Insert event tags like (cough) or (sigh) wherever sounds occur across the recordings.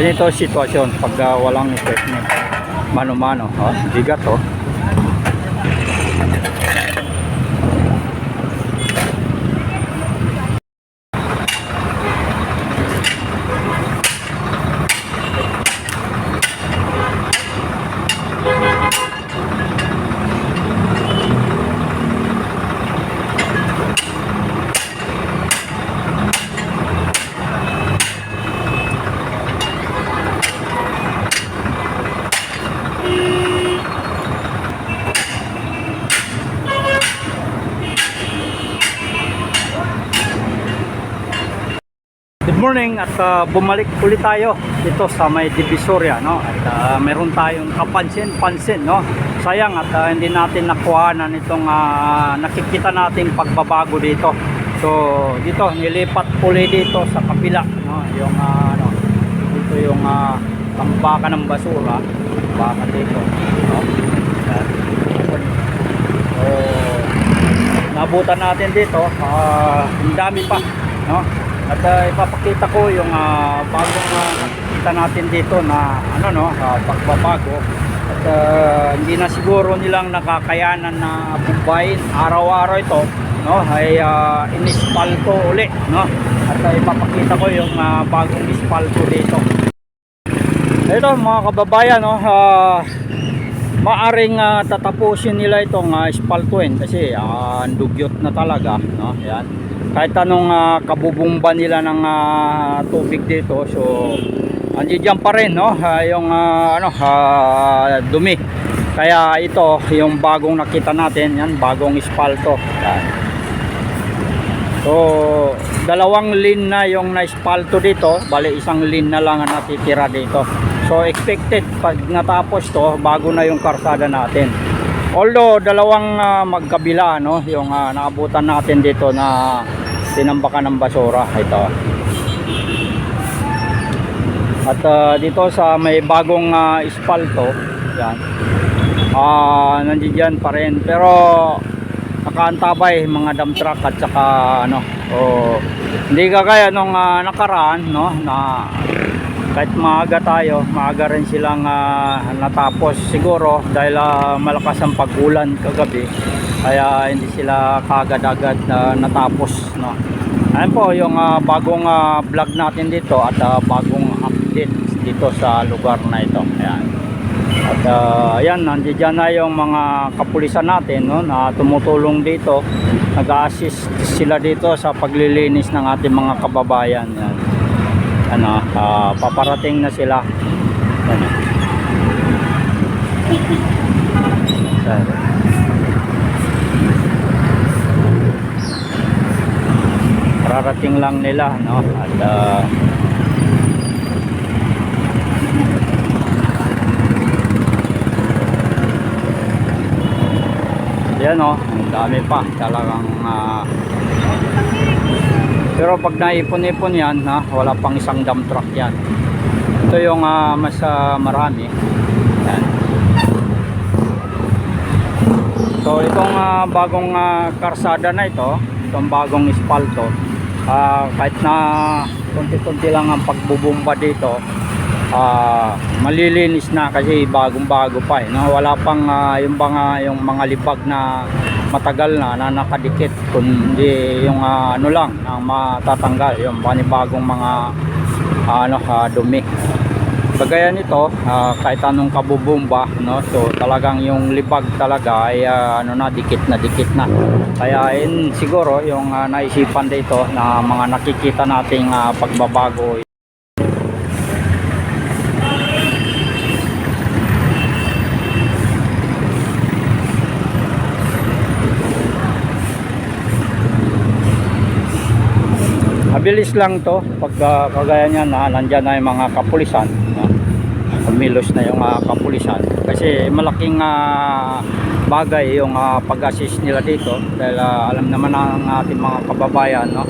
Ganito sitwasyon pag ah, walang equipment. Mano-mano. Oh, bigat oh. Morning at ah, bumalik ulit tayo dito sa may Divisoria no? At ah, meron tayong kapansin-pansin no? Sayang at ah, hindi natin nakuhanan itong ah, nakikita nating pagbabago dito. So dito nilipat uli dito sa kapila no? Yung ah, ano dito yung uh, tambakan ng basura baka dito no? So nabutan natin dito ah, ang dami pa no at ah, ipapakita ko yung ah, bagong ah, nakikita natin dito na ano no ah, pagbabago. At ah, hindi na siguro nilang nakakayanan na bubayin araw-araw ito no ay uh, inispalto uli no. At ah, ipapakita ko yung ah, bagong ispalto dito. Ito mga kababayan no ah, maaring ah, tatapusin nila itong uh, espaltuin kasi uh, dugyot na talaga no? Yan. Kahit anong ah, kabubumba nila ng ah, tubig dito so andiyan pa rin no? Ah, yung ah, ano ah, dumi. Kaya ito yung bagong nakita natin yan bagong espalto yan. So, dalawang lane na yung na-espalto dito. Bali, isang lane na lang ang natitira dito. So, expected pag natapos to, bago na yung karsada natin. Although, dalawang ah, magkabila, no? Yung ah, naabutan natin dito na tinambakan ng basura. Ito. At ah, dito sa may bagong ah, espalto, yan. Ah, nandiyan pa rin. Pero, nakaantabay mga dump truck at saka ano o hindi kagaya nung ah, nakaraan no na kahit maaga tayo maaga rin silang ah, natapos siguro dahil ah, malakas ang pagulan kagabi kaya hindi sila kagad-agad na natapos no ayun po yung ah, bagong ah, vlog natin dito at ah, bagong update dito sa lugar na ito ayan at uh, ayan, nandiyan na yung mga kapulisan natin no, na tumutulong dito. Nag-assist sila dito sa paglilinis ng ating mga kababayan. Yan. Ano, ah, paparating na sila. Yan. Yan. Rarating lang nila no at ah, Yan o, ang dami pa. Talagang ah, pero pag naipon-ipon yan, ha, wala pang isang dump truck yan. Ito yung ah, mas ah, marami. Yan. So itong ah, bagong ah, karsada na ito, itong bagong espalto, ah, kahit na konti-konti lang ang pagbubumba dito, ah malilinis na kasi bagong bago pa eh no? wala pang ah, yung mga yung mga libag na matagal na na nakadikit kundi yung ah, ano lang ang matatanggal yung panibagong mga ah, ano ah, dumi. Kagaya nito ah, kahit anong kabubumba no so talagang yung libag talaga ay ah, ano na dikit na dikit na. Kaya in siguro yung ah, naisipan dito na mga nakikita nating ah, pagbabago Mabilis lang to pag ah, kagaya niyan na nandyan na yung mga kapulisan. No? Kumilos na yung mga kapulisan. Kasi malaking ah, bagay yung ah, pag-assist nila dito dahil ah, alam naman ng ating mga kababayan no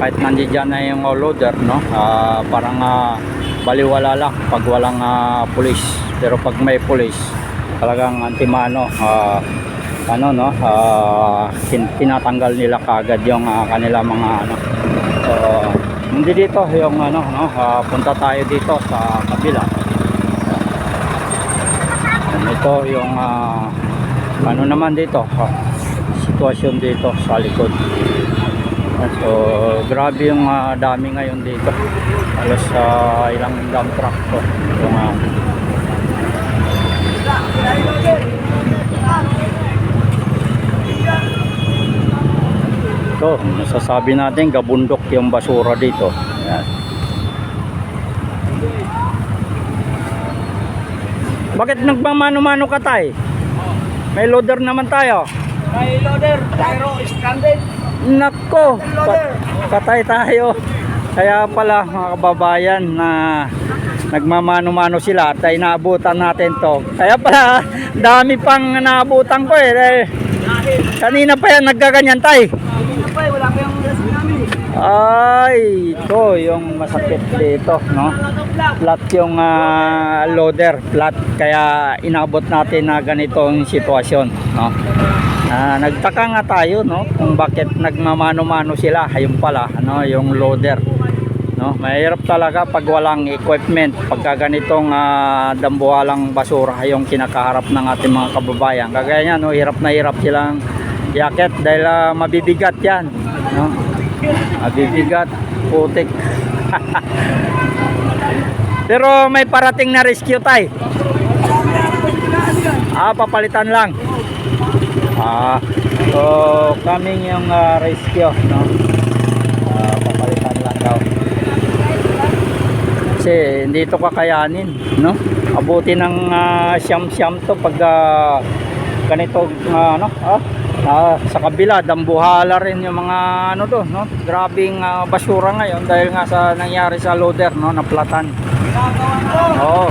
kahit nandiyan na yung loader no ah, parang ah, baliwala lang pag walang ah, pulis pero pag may pulis talagang antimano ah, ano no ah, tin- tinatanggal nila kagad yung ah, kanila mga ano So, Hindi dito yung ano, no, ah, punta tayo dito sa kabila. Yan, Ito yung ah, ano naman dito, ah, sitwasyon dito sa likod. So, grabe yung ah, dami ngayon dito. Halos sa ilang dump truck to. Yung, ah, ito, masasabi natin gabundok yung basura dito. Yan. Bakit nagmamano-mano ka tay? May loader naman tayo. May loader, pero stranded. Nako, pa- patay tayo. Kaya pala mga kababayan na nagmamano-mano sila at ay naabutan natin to. Kaya pala dami pang naabutan ko eh. Dahil Kanina pa yan nagkaganyan tay. Ay, wala kayong rescue namin. Ay, ito yung masakit dito, no? Flat yung ah, loader, flat. Kaya inabot natin na ganitong sitwasyon, no? Ah, nagtaka nga tayo, no? Kung bakit nagmamano-mano sila. Ayun pala, ano, yung loader. No, mahirap talaga pag walang equipment, pagka ganitong ah, dambuhalang basura yung kinakaharap ng ating mga kababayan. Kagaya niyan, no, hirap na hirap silang yakit dahil ah, mabibigat 'yan, no? Mabibigat, putik. (laughs) Pero may parating na rescue tay. Ah, papalitan lang. Ah, so coming yung ah, rescue, no? Ah, papalitan lang daw. Kasi hindi ito kakayanin, no? Abuti ng ah, siyam-siyam to pag ah, ganito ah, ano, ah, ah, sa kabila dambuhala rin yung mga ano to, no? Grabing ah, basura ngayon dahil nga sa nangyari sa loader, no, naplatan. Oo.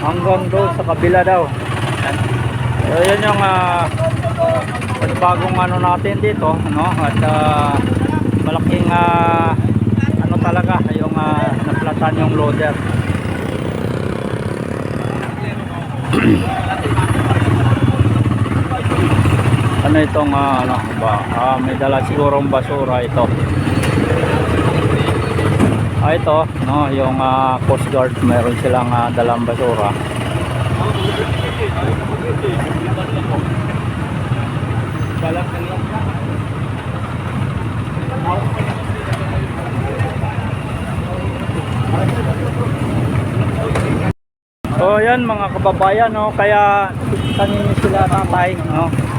hanggang doon sa kabila daw. So, yun yung ah, bagong ano natin dito, no? At ah, malaking ah, ano talaga yung ah, naplatan yung loader. (clears throat) ano itong ah, ano ba? Ah, may dala sigurong basura ito. Ah, ito, no, yung ah, Coast Guard, meron silang ah, dalang basura. So yan mga kababayan no, kaya kanino sila tatay no.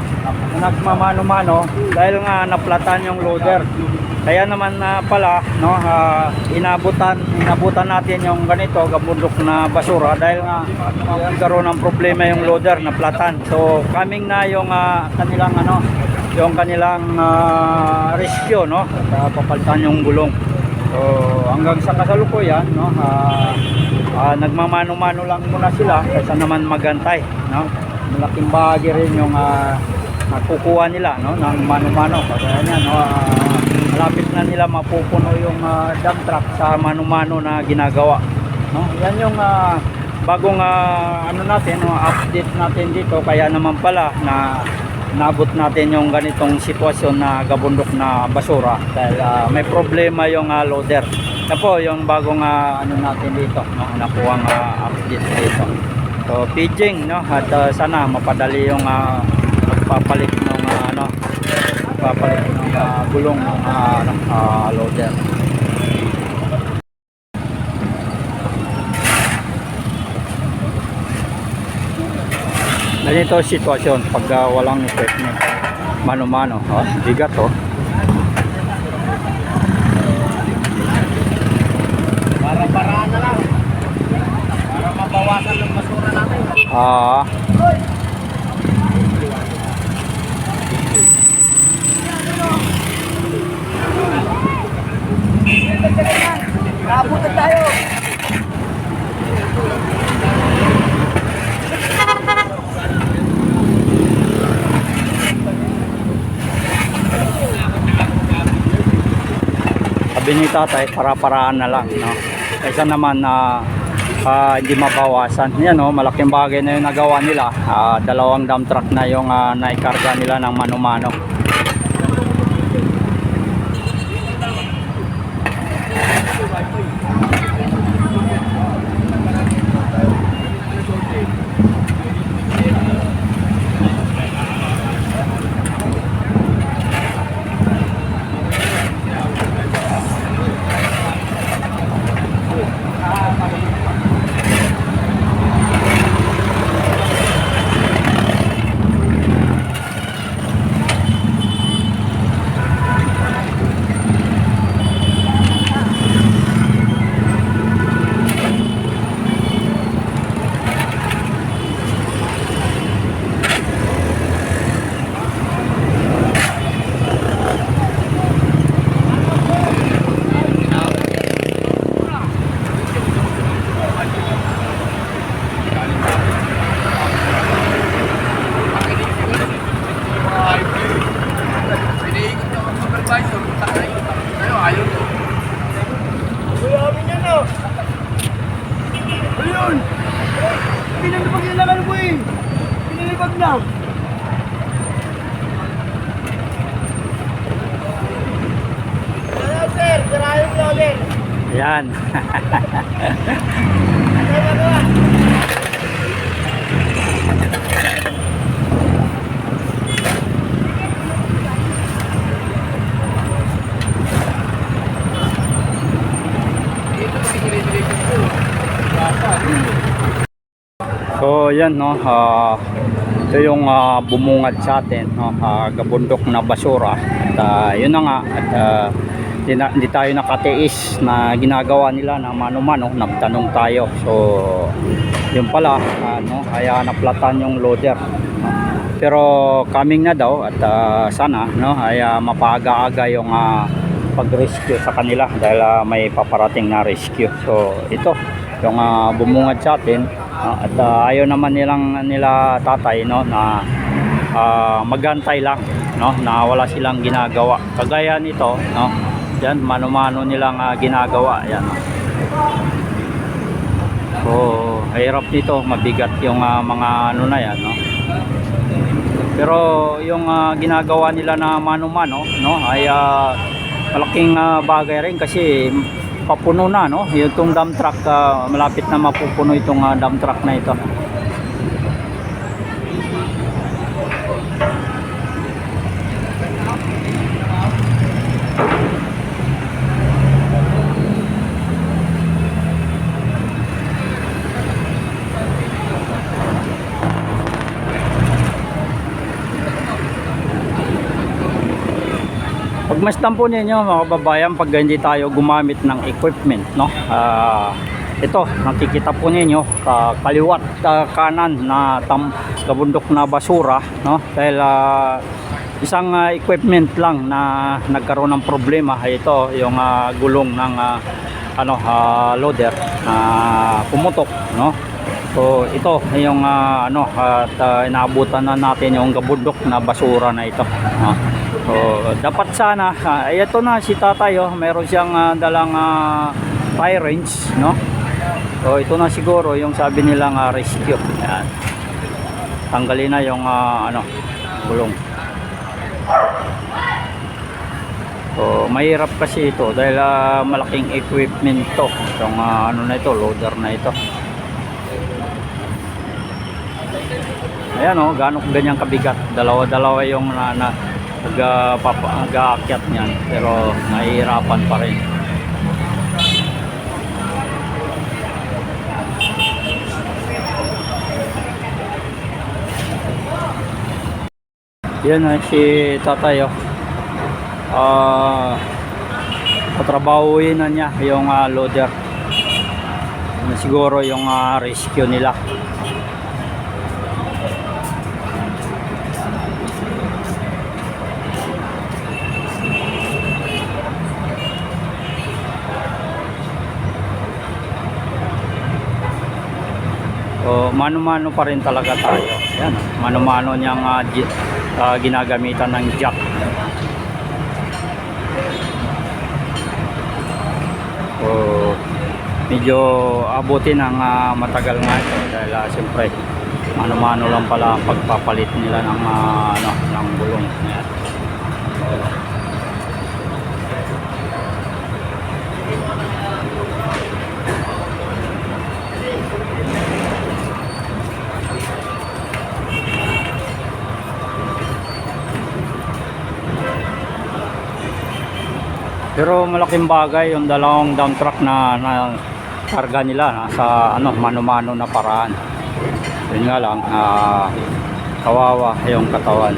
Nagmamano-mano dahil nga naplatan yung loader. Kaya naman na pala no, ah, inabutan inabutan natin yung ganito gabundok na basura dahil nga nagkaroon ng problema yung loader na platan. So coming na yung ah, kanilang ano yung kanilang ah, rescue no, at ah, papalitan yung gulong. So hanggang sa kasalukuyan no, ah, ah, nagmamano-mano lang muna sila kaysa naman magantay no. Malaking bahagi rin yung ah, nakukuha nila no ng mano-mano. Kaya yan no, ah, malapit na nila mapupuno yung ah, dump truck sa mano-mano na ginagawa no. Yan yung ah, bagong ah, ano natin no, update natin dito. Kaya naman pala na nabot natin yung ganitong sitwasyon na gabundok na basura dahil ah, may problema yung ah, loader. Yan po yung bagong ah, ano natin dito no, nakuha uh, update dito. So paging no at ah, sana mapadali yung ah, pagpapalit ng ah, ano pagpapalit ng ah, gulong ng ah, ano, ah, loader. Ganito ang sitwasyon pag ah, walang equipment. Mano-mano oh, bigat oh. Para paraan na lang. Para mabawasan ng basura natin. ah. Naabutan ni tatay para-paraan na lang no? Kaysa naman na ah, hindi mabawasan. Yan no? Malaking bagay na yung nagawa nila. Ah, dalawang dump truck na yung ah, naikarga nila ng mano-mano. Ano yun? Pinalipag na lang po eh. Pinalipag na. Hello sir, sirayo yung loader. Yan. Ano (laughs) ba So yan no, ah, ito yung ah, bumungad sa atin, no, ah, gabundok na basura. At ah, yun na nga, at di tayo nakatiis na ginagawa nila na mano-mano, nagtanong tayo. So yun pala, ano, kaya naplatan yung loader. no. Pero coming na daw at ah, sana no, ay ah, mapaaga-aga yung ah, pag-rescue sa kanila dahil ah, may paparating na rescue. So ito, yung ah, bumungad sa atin ah, at ah, ayaw naman nilang nila tatay no na ah, magantay lang no na wala silang ginagawa. Kagaya nito no. Yan mano-mano nilang ah, ginagawa yan. no. So, hirap nito, mabigat yung ah, mga ano na yan, no. Pero yung ah, ginagawa nila na mano-mano, no, ay ah, malaking ah, bagay rin kasi papuno na, no. Yung dump truck ah, malapit na mapupuno itong ah, dump truck na ito. Pagmasdan po ninyo mga kababayan pag hindi tayo gumamit ng equipment no Ah, ito nakikita po ninyo ah, kaliwat ah, kanan na tam, kabundok na basura no dahil ah, isang ah, equipment lang na nagkaroon ng problema ito yung ah, gulong ng ah, ano ah, loader na pumutok no So ito yung ah, ano at ah, inaabutan na natin yung gabundok na basura na ito. no? So dapat sana ah, ay ito na si Tatay oh, meron siyang ah, dalang ah, fire range, no? So ito na siguro yung sabi nilang ah, rescue. Yan. Tanggalin na yung ah, ano gulong. So mahirap kasi ito dahil ah, malaking equipment to. Itong ah, ano na ito, loader na ito. Ayan o, oh, gano'ng ganyang kabigat. Dalawa-dalawa yung na, na ah, nag-aakyat niyan. Pero nahihirapan pa rin. Yan na si tatay oh. Ah, patrabahuin na niya yung ah, loader. Yan siguro yung ah, rescue nila. So, mano-mano pa rin talaga tayo. Yan, mano-mano niyang j- ah, ginagamitan ng jack. So, medyo abutin ng ah, matagal nga ito dahil ah, siyempre mano-mano lang pala ang pagpapalit nila ng ah, ano, ng gulong. Yan. Pero malaking bagay yung dalawang dump truck na, na karga nila sa ano mano-mano na paraan. Yun nga lang, ah, kawawa yung katawan.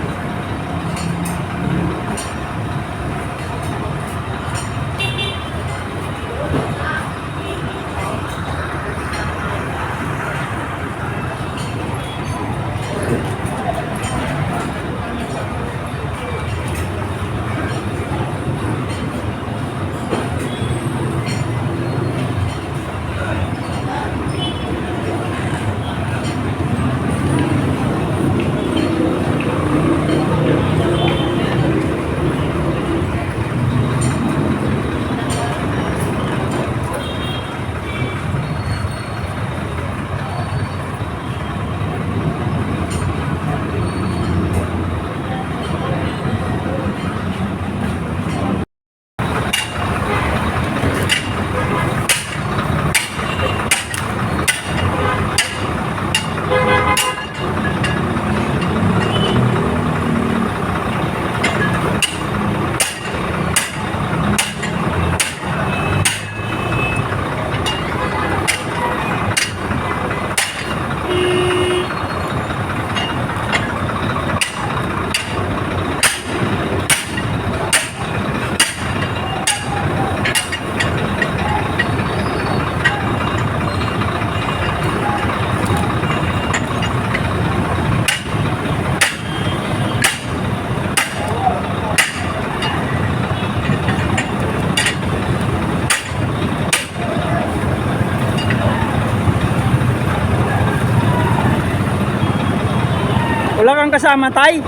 Wala kang kasama, Tay?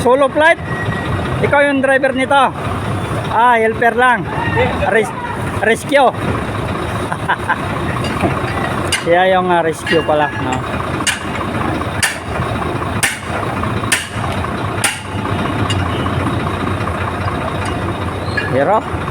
Solo flight? Ikaw yung driver nito? Ah, helper lang. Res- rescue. (laughs) Kaya yung ah, rescue pala, no? Hirap.